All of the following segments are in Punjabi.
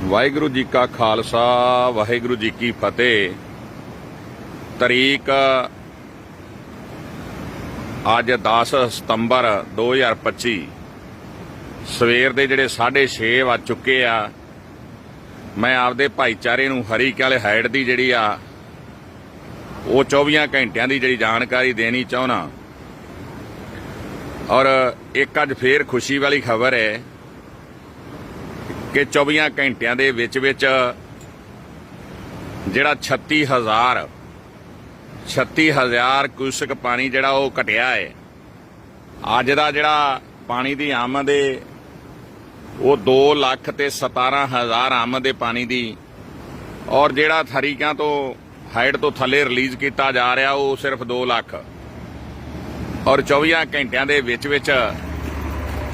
ਵਾਹਿਗੁਰੂ ਜੀ ਕਾ ਖਾਲਸਾ, ਵਾਹਿਗੁਰੂ ਜੀ ਕੀ ਫਤਿਹ। ਤਰੀਕ ਅੱਜ 10 ਸਤੰਬਰ 2025 ਸਵੇਰ ਦੇ ਜਿਹੜੇ 6:30 ਵੱਜ ਚੁੱਕੇ ਆ, ਮੈਂ ਆਪਦੇ ਭਾਈਚਾਰੇ ਨੂੰ ਹਰੀ ਕਾਲੇ ਹਾਈਟ ਦੀ ਜਿਹੜੀ ਆ, ਉਹ 24 ਘੰਟਿਆਂ ਦੀ ਜਿਹੜੀ ਜਾਣਕਾਰੀ ਦੇਣੀ ਚਾਹਣਾ ਔਰ ਇੱਕ ਅੱਜ ਫੇਰ ਖੁਸ਼ੀ ਵਾਲੀ ਖਬਰ ਹੈ ਕਿ 24 ਘੰਟਿਆਂ ਦੇ ਵਿੱਚ ਵਿੱਚ ਜਿਹੜਾ 36000 36000 ਕਿਊਸਕ ਪਾਣੀ ਜਿਹੜਾ ਉਹ ਘਟਿਆ ਹੈ। ਅੱਜ ਦਾ ਜਿਹੜਾ ਪਾਣੀ ਦੀ ਆਮਦ ਹੈ, ਉਹ 2 ਲੱਖ ਤੇ 17000 ਆਮਦ ਹੈ ਪਾਣੀ ਦੀ। ਔਰ ਜਿਹੜਾ ਥਰੀਕਾਂ ਤੋਂ, ਹਾਈਟ ਤੋਂ ਥੱਲੇ ਰਿਲੀਜ਼ ਕੀਤਾ ਜਾ ਰਿਹਾ, ਉਹ ਸਿਰਫ 2 ਲੱਖ। ਔਰ 24 ਘੰਟਿਆਂ ਦੇ ਵਿੱਚ ਵਿੱਚ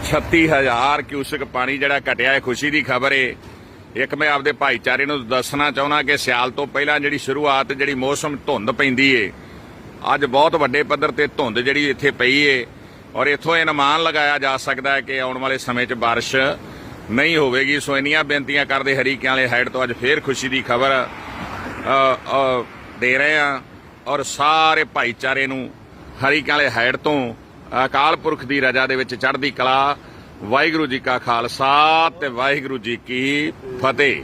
36000 ਕਿਊਸਕ ਪਾਣੀ ਜਿਹੜਾ ਘਟਿਆ ਹੈ, ਖੁਸ਼ੀ ਦੀ ਖਬਰ ਏ। ਇੱਕ ਮੈਂ ਆਪਦੇ ਭਾਈਚਾਰੇ ਨੂੰ ਦੱਸਣਾ ਚਾਹੁੰਦਾ ਕਿ ਸਿਆਲ ਤੋਂ ਪਹਿਲਾਂ ਜਿਹੜੀ ਸ਼ੁਰੂਆਤ, ਜਿਹੜੀ ਮੌਸਮ ਧੁੰਦ ਪੈਂਦੀ ਏ, ਅੱਜ ਬਹੁਤ ਵੱਡੇ ਪੱਧਰ ਤੇ ਧੁੰਦ ਜਿਹੜੀ ਇੱਥੇ ਪਈ ਏ। ਔਰ ਇੱਥੋਂ ਇਹ ਅਨੁਮਾਨ ਲਗਾਇਆ ਜਾ ਸਕਦਾ ਹੈ ਕਿ ਆਉਣ ਵਾਲੇ ਸਮੇਂ 'ਚ ਬਾਰਿਸ਼ ਨਹੀਂ ਹੋਵੇਗੀ। ਸੋ ਇੰਨੀਆਂ ਬੇਨਤੀਆਂ ਕਰਦੇ ਹਰੀਕਿਆਂ ਵਾਲੇ ਹਾਈਟ ਤੋਂ ਅੱਜ ਫੇਰ ਖੁਸ਼ੀ ਦੀ ਖਬਰ ਦੇ ਰਹੇ ਆ ਔਰ ਸਾਰੇ ਭਾਈਚਾਰੇ ਨੂੰ ਹਰੀਕਿਆਂ ਵਾਲੇ ਹਾਈਟ ਤੋਂ ਅਕਾਲ ਪੁਰਖ ਦੀ ਰਜਾ ਦੇ ਵਿੱਚ ਚੜ੍ਹਦੀ ਕਲਾ, ਵਾਹਿਗੁਰੂ ਜੀ ਕਾ ਖਾਲਸਾ ਤੇ ਵਾਹਿਗੁਰੂ ਜੀ ਕੀ ਫਤਿਹ।